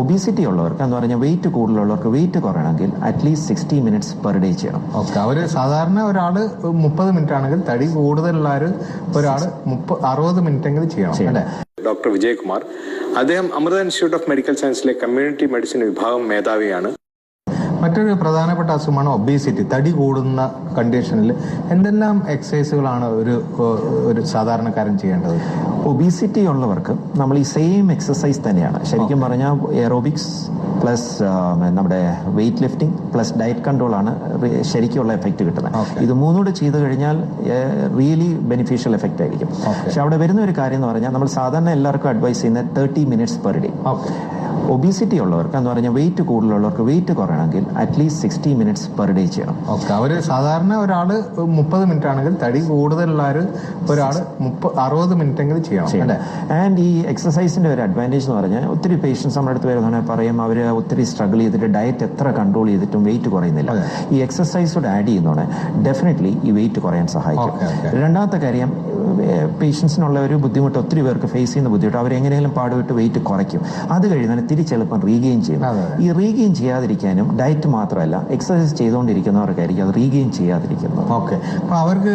Obesity ഉള്ളവർക്ക് എന്ന് പറഞ്ഞാൽ വെയിറ്റ് കൂടുതലുള്ളവർക്ക് weight കുറയണമെങ്കിൽ at least sixty minutes per day ചെയ്യണം. ഓക്കെ അവർ സാധാരണ ഒരാൾ മുപ്പത് മിനിറ്റ് ആണെങ്കിൽ തടി കൂടുതലുള്ള ഒരാൾ ഒരാൾ മുപ്പ അറുപത് മിനിറ്റ് എങ്കിലും ചെയ്യണം. അല്ലെ? ഡോക്ടർ വിജയകുമാർ അദ്ദേഹം അമൃത ഇൻസ്റ്റിറ്റ്യൂട്ട് ഓഫ് മെഡിക്കൽ സയൻസിലെ കമ്മ്യൂണിറ്റി മെഡിസിൻ വിഭാഗം മേധാവിയാണ്. മറ്റൊരു പ്രധാനപ്പെട്ട അസുഖമാണ് ഒബീസിറ്റി. തടി കൂടുന്ന കണ്ടീഷനിൽ എന്തെല്ലാം എക്സസൈസുകളാണ് ഒരു ഒരു സാധാരണക്കാരൻ ചെയ്യേണ്ടത്? ഒബീസിറ്റി ഉള്ളവർക്ക് നമ്മൾ ഈ സെയിം എക്സസൈസ് തന്നെയാണ്. ശരിക്കും പറഞ്ഞാൽ എയറോബിക്സ് പ്ലസ് നമ്മുടെ weight lifting plus diet control ആണ് ശരിക്കുള്ള എഫക്റ്റ് കിട്ടുന്നത്. ഇത് മൂന്നൂടെ ചെയ്തു കഴിഞ്ഞാൽ റിയലി ബെനിഫിഷ്യൽ എഫക്റ്റ് ആയിരിക്കും. പക്ഷെ അവിടെ വരുന്ന ഒരു കാര്യം എന്ന് പറഞ്ഞാൽ നമ്മൾ സാധാരണ എല്ലാവർക്കും അഡ്വൈസ് ചെയ്യുന്നത് thirty minutes per day okay obesity ഉള്ളവർക്ക് എന്ന് പറഞ്ഞാൽ വെയിറ്റ് കൂടുതലുള്ളവർക്ക് weight കുറയണമെങ്കിൽ at least sixty minutes per day ചെയ്യണം. ഓക്കെ അവർ സാധാരണ ഒരാൾ മുപ്പത് മിനിറ്റ് ആണെങ്കിൽ തടി കൂടുതലുള്ള ഒരാൾ മുപ്പത് മുപ്പ അറുപത് മിനിറ്റ് എങ്കിലും ചെയ്യണം ആൻഡ് ഈ എക്സസൈസിന്റെ ഒരു അഡ്വാന്റേജ് എന്ന് പറഞ്ഞാൽ ഒത്തിരി പേഷ്യൻസ് നമ്മുടെ അടുത്ത് വരുന്നതാണെങ്കിൽ പറയും അവർ ഒത്തിരി സ്ട്രഗിൾ ചെയ്തിട്ട് ഡയറ്റ് എത്ര കൺട്രോൾ ചെയ്തിട്ടും വെയിറ്റ് കുറയുന്നില്ല. ഈ എക്സസൈസ് കൂടെ ആഡ് ചെയ്യുന്നതോടെ ഡെഫിനറ്റ്ലി ഈ വെയിറ്റ് കുറയാൻ സഹായിക്കും. രണ്ടാമത്തെ കാര്യം പേഷ്യൻസിനുള്ള ഒരു ബുദ്ധിമുട്ട് ഒത്തിരി പേർക്ക് ഫേസ് ചെയ്യുന്ന ബുദ്ധിമുട്ട്. അവരെങ്ങനെയെങ്കിലും പാടുവിട്ട് വെയിറ്റ് കുറയ്ക്കും. അത് കഴിഞ്ഞ് തന്നെ തിരിച്ചെളുപ്പം റീഗെയിൻ ചെയ്യും. ഈ റീഗെയിൻ ചെയ്യാതിരിക്കാനും ഡയറ്റ് മാത്രമല്ല എക്സസൈസ് ചെയ്തുകൊണ്ടിരിക്കുന്നവർക്കായിരിക്കും അത് റീഗെയിൻ ചെയ്യാതിരിക്കുന്നത്. ഓക്കെ അപ്പൊ അവർക്ക്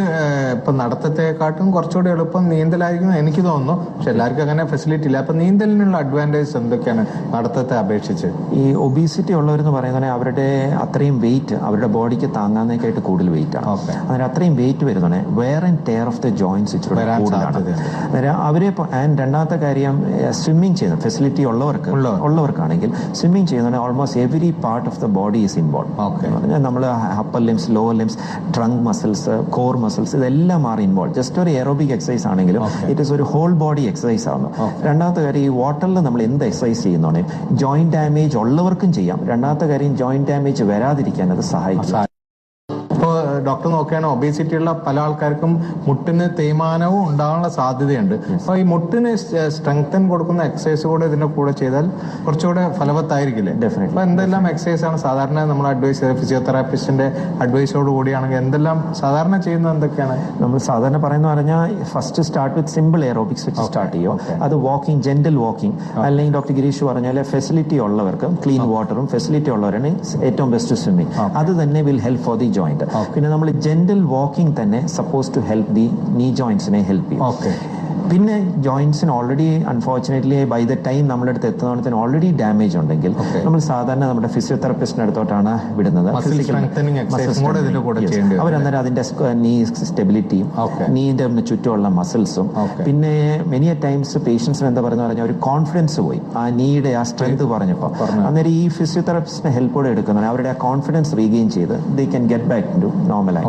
ഇപ്പൊ നടത്തത്തെക്കാട്ടും കുറച്ചുകൂടി എളുപ്പം നീന്തലായിരിക്കും എനിക്ക് തോന്നുന്നു. പക്ഷെ എല്ലാവർക്കും അങ്ങനെ ഫെസിലിറ്റി ഇല്ല. അപ്പൊ നീന്തലിനുള്ള അഡ്വാന്റേജ് എന്തൊക്കെയാണ് നടത്തത്തെ അപേക്ഷിച്ച്? ഈ ഒബീസിറ്റി ഉള്ളവരെന്ന് പറയുന്നത് അവരുടെ അത്രയും വെയിറ്റ് അവരുടെ ബോഡിക്ക് താങ്ങാനേക്കായിട്ട് കൂടുതൽ വെയിറ്റ് ആണ്. അതിന് അത്രയും വെയിറ്റ് വരുന്നതാണ് wear and tear of the joints ഇച്ചിരി കൂടുതലാണ് അവരെ രണ്ടാമത്തെ കാര്യം സ്വിമ്മിങ് ചെയ്യുന്ന ഫെസിലിറ്റി ഉള്ളവർക്ക് ഉള്ളവർ. ഉള്ളവർക്കാണെങ്കിൽ സ്വിമ്മിങ് ചെയ്യുന്ന almost every part of the body is involve. പറഞ്ഞാൽ നമ്മൾ upper limbs lower limbs trunk muscles core muscles ഇതെല്ലാം ആർ ഇൻവോൾവ് ജസ്റ്റ് ഒരു എറോബിക് എക്സസൈസ് ആണെങ്കിലും. ഇറ്റ് ഇസ് ഒരു ഹോൾ ബോഡി എക്സസൈസ് ആണ്. രണ്ടാമത്തെ കാര്യം ഈ വാട്ടറിൽ നമ്മൾ എന്ത് എക്സസൈസ് ചെയ്യുന്നതാണ് ജോയിന്റ് ഡാമേജ് ഉള്ളവർക്കും ചെയ്യാം. രണ്ടാമത്തെ കാര്യം ജോയിന്റ് ഡാമേജ് വരാതിരിക്കാൻ അത് സഹായിക്കും. ഡോക്ടർ നോക്കുകയാണ് ഒബേസിറ്റി ഉള്ള പല ആൾക്കാർക്കും മുട്ടിന് തേയ്മാനവും ഉണ്ടാകാനുള്ള സാധ്യതയുണ്ട്. അപ്പൊ ഈ മുട്ടിന് സ്ട്രെങ്തൻ കൊടുക്കുന്ന എക്സസൈസ് കൂടെ ഇതിന്റെ കൂടെ ചെയ്താൽ കുറച്ചുകൂടെ ഫലവത്തായിരിക്കില്ലേ? ഡെഫിനറ്റ് അപ്പൊ എന്തെല്ലാം എക്സസൈസ് ആണ് സാധാരണ നമ്മൾ അഡ്വൈസ് ചെയ്ത് ഫിസിയോതെറാപ്പിസ്റ്റിന്റെ അഡ്വൈസോട് കൂടിയാണെങ്കിൽ എന്തെല്ലാം സാധാരണ ചെയ്യുന്നത് എന്തൊക്കെയാണ്? നമ്മൾ സാധാരണ പറയുന്ന പറഞ്ഞാൽ first start with simple aerobics വെച്ച് സ്റ്റാർട്ട് ചെയ്യും അത് വാക്കിംഗ് ജെന്റൽ വാക്കിംഗ് അല്ലെങ്കിൽ ഡോക്ടർ ഗിരീഷ് പറഞ്ഞാൽ ഫെസിലിറ്റി ഉള്ളവർക്ക് ക്ലീൻ വാട്ടറും ഫെസിലിറ്റി ഉള്ളവരാണ് ഏറ്റവും ബെസ്റ്റ് സ്വിമ്മിങ്. അത് തന്നെ will help for the joint പിന്നെ നമ്മൾ ജെന്റൽ വാക്കിംഗ് തന്നെ suppose to help the knee ജോയിന്റ്സിനെ help ചെയ്യും. ഓക്കെ പിന്നെ ജോയിന്റ്സിന് already unfortunately by the time നമ്മുടെ അടുത്ത് എത്തുന്നതിന് ഓൾറെഡി ഡാമേജ് ഉണ്ടെങ്കിൽ നമ്മൾ സാധാരണ നമ്മുടെ ഫിസിയോതെറപ്പിസ്റ്റിന് അടുത്തോട്ടാണ് വിടുന്നത്. അവരന്നേരം അതിന്റെ നീ സ്റ്റെബിലിറ്റിയും. നീന്റെ ചുറ്റുമുള്ള മസിൽസും പിന്നെ മെനി ടൈംസ് പേഷ്യൻസിന് എന്താ പറയുന്ന പറഞ്ഞാൽ ഒരു കോൺഫിഡൻസ് പോയി. ആ നീയുടെ ആ സ്ട്രെങ്ത് പറഞ്ഞപ്പോൾ പറഞ്ഞു. അന്നേരം ഈ ഫിസിയോതെറാപ്പിസ്റ്റിന്റെ ഹെൽപ്പോടെ എടുക്കുന്നതാണ്. അവരുടെ ആ കോൺഫിഡൻസ് റീഗെയിൻ ചെയ്ത് they can get back to normal